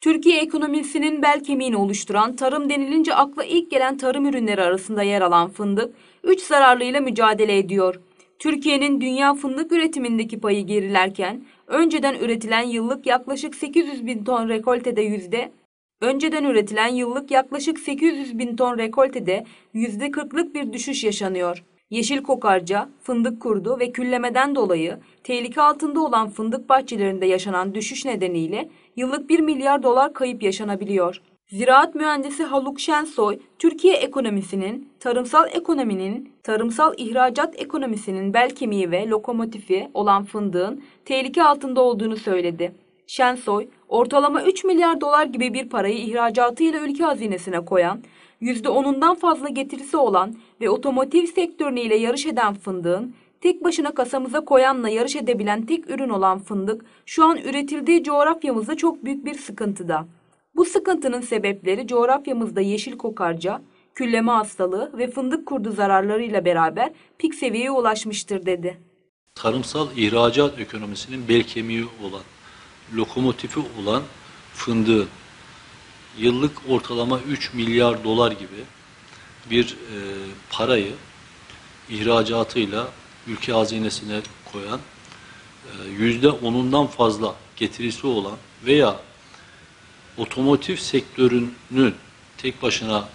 Türkiye ekonomisinin bel kemiğini oluşturan tarım denilince akla ilk gelen tarım ürünleri arasında yer alan fındık, üç zararlıyla mücadele ediyor. Türkiye'nin dünya fındık üretimindeki payı gerilerken, önceden üretilen yıllık yaklaşık 800 bin ton rekoltede yüzde Önceden üretilen yıllık yaklaşık 800 bin ton rekoltede %40'lık bir düşüş yaşanıyor. Yeşil kokarca, fındık kurdu ve küllemeden dolayı tehlike altında olan fındık bahçelerinde yaşanan düşüş nedeniyle yıllık 1 milyar dolar kayıp yaşanabiliyor. Ziraat mühendisi Haluk Şensoy, Türkiye ekonomisinin, tarımsal ekonominin, tarımsal ihracat ekonomisinin bel kemiği ve lokomotifi olan fındığın tehlike altında olduğunu söyledi. Şensoy, ortalama 3 milyar dolar gibi bir parayı ihracatıyla ülke hazinesine koyan, %10'undan fazla getirisi olan ve otomotiv sektörüyle yarış eden fındığın, tek başına kasamıza koyanla yarış edebilen tek ürün olan fındık, şu an üretildiği coğrafyamızda çok büyük bir sıkıntıda. Bu sıkıntının sebepleri coğrafyamızda yeşil kokarca, külleme hastalığı ve fındık kurdu zararlarıyla beraber pik seviyeye ulaşmıştır dedi. tarımsal ihracat ekonomisinin bel kemiği olan, lokomotifi olan fındığın yıllık ortalama 3 milyar dolar gibi bir e, parayı ihracatıyla ülke hazinesine koyan, e, yüzde onundan fazla getirisi olan veya otomotiv sektörünün tek başına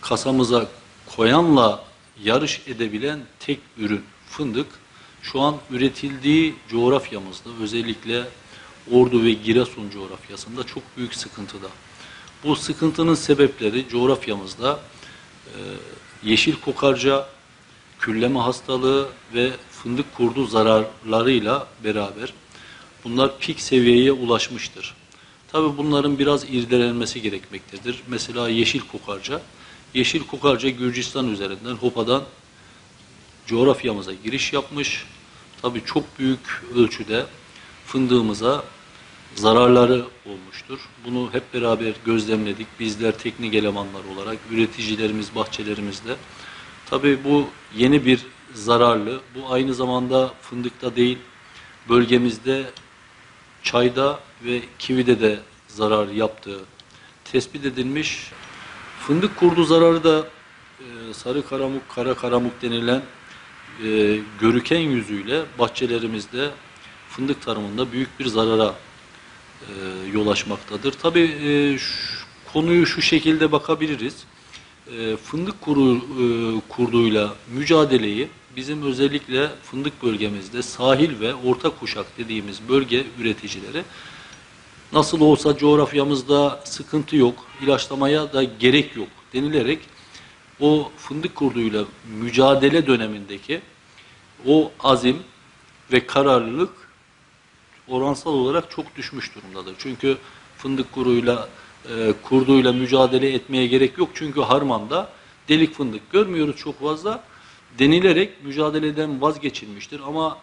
kasamıza koyanla yarış edebilen tek ürün fındık şu an üretildiği coğrafyamızda özellikle Ordu ve Giresun coğrafyasında çok büyük sıkıntıda. Bu sıkıntının sebepleri coğrafyamızda e, yeşil kokarca, külleme hastalığı ve fındık kurdu zararlarıyla beraber bunlar pik seviyeye ulaşmıştır. Tabi bunların biraz irdelenmesi gerekmektedir. Mesela yeşil kokarca. Yeşil kokarca Gürcistan üzerinden Hopa'dan coğrafyamıza giriş yapmış. Tabi çok büyük ölçüde fındığımıza zararları olmuştur. Bunu hep beraber gözlemledik. Bizler teknik elemanlar olarak üreticilerimiz bahçelerimizde. Tabi bu yeni bir zararlı. Bu aynı zamanda fındıkta değil bölgemizde çayda ve kivide de zarar yaptığı tespit edilmiş. Fındık kurdu zararı da e, sarı karamuk, kara karamuk denilen e, görüken yüzüyle bahçelerimizde fındık tarımında büyük bir zarara e, yol açmaktadır. Tabii e, şu, konuyu şu şekilde bakabiliriz. E, fındık kuru, e, kurduyla mücadeleyi bizim özellikle fındık bölgemizde sahil ve orta kuşak dediğimiz bölge üreticileri nasıl olsa coğrafyamızda sıkıntı yok, ilaçlamaya da gerek yok denilerek o fındık kurduyla mücadele dönemindeki o azim ve kararlılık oransal olarak çok düşmüş durumdadır. Çünkü fındık kuruyla e, kurduyla mücadele etmeye gerek yok. Çünkü harmanda delik fındık görmüyoruz çok fazla. Denilerek mücadeleden vazgeçilmiştir. Ama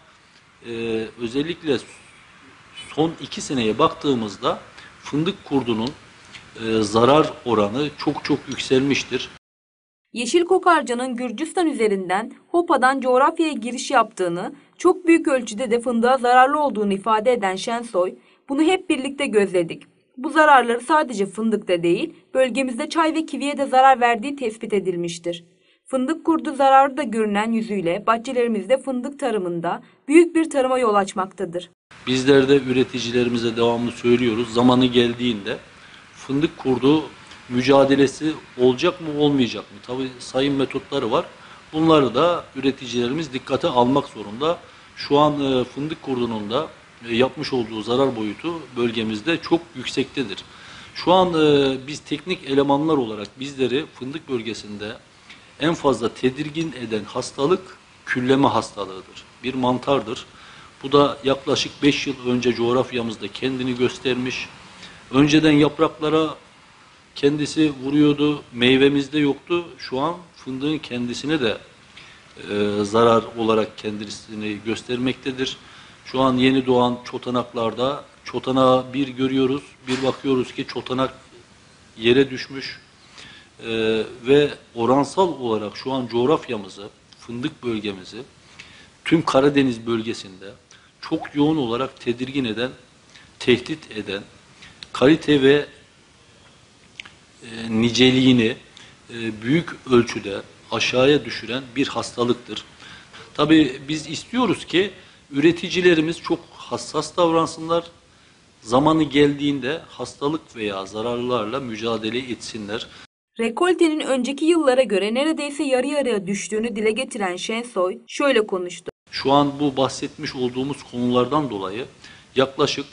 e, özellikle son iki seneye baktığımızda fındık kurdunun e, zarar oranı çok çok yükselmiştir. Yeşil kokarcanın Gürcistan üzerinden Hopa'dan coğrafyaya giriş yaptığını, çok büyük ölçüde de fındığa zararlı olduğunu ifade eden Şensoy, bunu hep birlikte gözledik. Bu zararları sadece fındıkta değil, bölgemizde çay ve kiviye de zarar verdiği tespit edilmiştir. Fındık kurdu zararı da görünen yüzüyle bahçelerimizde fındık tarımında büyük bir tarıma yol açmaktadır. Bizler de üreticilerimize devamlı söylüyoruz. Zamanı geldiğinde fındık kurdu mücadelesi olacak mı olmayacak mı? Tabi sayım metotları var. Bunları da üreticilerimiz dikkate almak zorunda. Şu an e, fındık kurdunun da yapmış olduğu zarar boyutu bölgemizde çok yüksektedir. Şu an e, biz teknik elemanlar olarak bizleri fındık bölgesinde en fazla tedirgin eden hastalık külleme hastalığıdır. Bir mantardır. Bu da yaklaşık 5 yıl önce coğrafyamızda kendini göstermiş. Önceden yapraklara kendisi vuruyordu, meyvemizde yoktu. Şu an fındığın kendisine de e, zarar olarak kendisini göstermektedir. Şu an yeni doğan çotanaklarda çotanağı bir görüyoruz, bir bakıyoruz ki çotanak yere düşmüş e, ve oransal olarak şu an coğrafyamızı, fındık bölgemizi, tüm Karadeniz bölgesinde çok yoğun olarak tedirgin eden, tehdit eden kalite ve e, niceliğini e, büyük ölçüde aşağıya düşüren bir hastalıktır. Tabii biz istiyoruz ki üreticilerimiz çok hassas davransınlar. Zamanı geldiğinde hastalık veya zararlarla mücadele etsinler. Rekoltenin önceki yıllara göre neredeyse yarı yarıya düştüğünü dile getiren Şensoy şöyle konuştu. Şu an bu bahsetmiş olduğumuz konulardan dolayı yaklaşık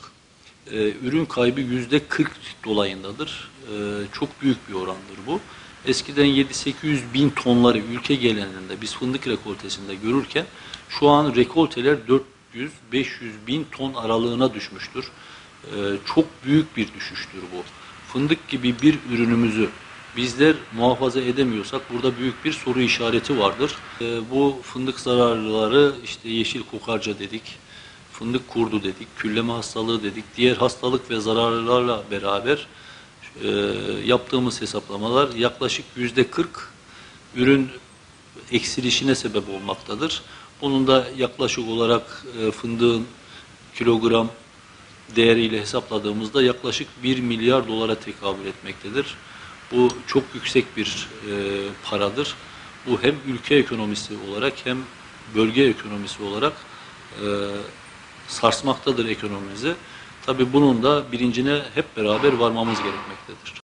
e, ürün kaybı yüzde 40 dolayındadır. E, çok büyük bir orandır bu. Eskiden 7-800 bin tonları ülke genelinde biz fındık rekoltesinde görürken şu an rekolteler 400-500 bin ton aralığına düşmüştür. E, çok büyük bir düşüştür bu. Fındık gibi bir ürünümüzü bizler muhafaza edemiyorsak burada büyük bir soru işareti vardır. E, bu fındık zararlıları işte yeşil kokarca dedik, fındık kurdu dedik, külleme hastalığı dedik, diğer hastalık ve zararlarla beraber e, yaptığımız hesaplamalar yaklaşık yüzde 40 ürün eksilişine sebep olmaktadır. Bunun da yaklaşık olarak e, fındığın kilogram değeriyle hesapladığımızda yaklaşık 1 milyar dolara tekabül etmektedir. Bu çok yüksek bir e, paradır. Bu hem ülke ekonomisi olarak hem bölge ekonomisi olarak e, sarsmaktadır ekonomimizi. Tabii bunun da bilincine hep beraber varmamız gerekmektedir.